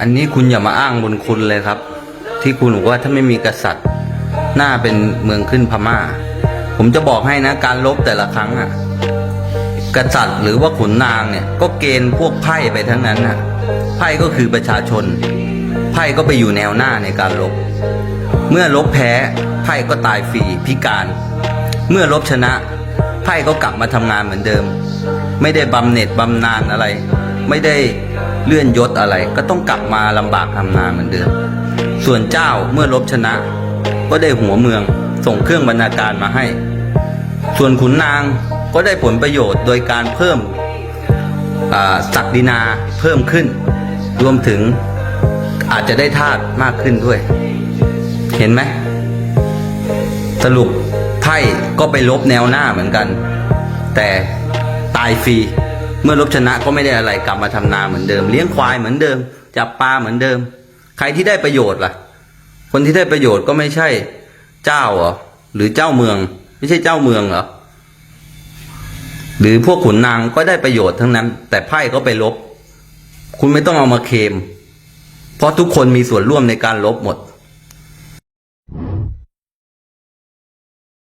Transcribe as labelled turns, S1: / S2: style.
S1: อันนี้คุณอย่ามาอ้างบุญคุณเลยครับ ที่คุณบอกว่าถ้าไม่มีกษัตริย์หน้าเป็นเมืองขึ้นพม่า ผมจะบอกให้นะการลบแต่ละครั้งอะ กษัตริย์หรือว่าขุนนางเนี่ย ก็เกณฑ์พวกไพ่ไปทั้งนั้นน่ะไพ่ก็คือประชาชน ไพ่ก็ไปอยู่แนวหน้าในการลบ เมื่อลบแพ้ไพ่ก็ตายฟรีพิการ เมื่อลบชนะไพ่ก็กลับมาทำงานเหมือนเดิม ไม่ได้บำเหน็จบำนาญอะไร ไม่ได้เลื่อนยศอะไร ก็ต้องกลับมาลำบากทำนาเหมือนเดิม ส่วนเจ้าเมื่อลบชนะ ก็ได้หัวเมืองส่งเครื่องบรรณาการมาให้ ส่วนขุนนางก็ได้ผลประโยชน์โดยการเพิ่มศักดินาเพิ่มขึ้น รวมถึงอาจจะได้ทาสมากขึ้นด้วย เห็นไหมสรุปไพ่ก็ไปลบแนวหน้าเหมือนกัน แต่ตายฟรี เมื่อลบชนะก็ไม่ได้อะไรกลับมาทำนาเหมือนเดิม เลี้ยงควายเหมือนเดิม จับปลาเหมือนเดิม ใครที่ได้ประโยชน์ล่ะ คนที่ได้ประโยชน์ก็ไม่ใช่เจ้าเหรอหรือเจ้าเมือง ไม่ใช่เจ้าเมืองเหรอหรือพวกขุนนางก็ได้ประโยชน์ทั้งนั้น แต่ไพ่ก็ไปลบ คุณไม่ต้องเอามาเคม เพราะทุกคนมีส่วนร่วมในการลบหมด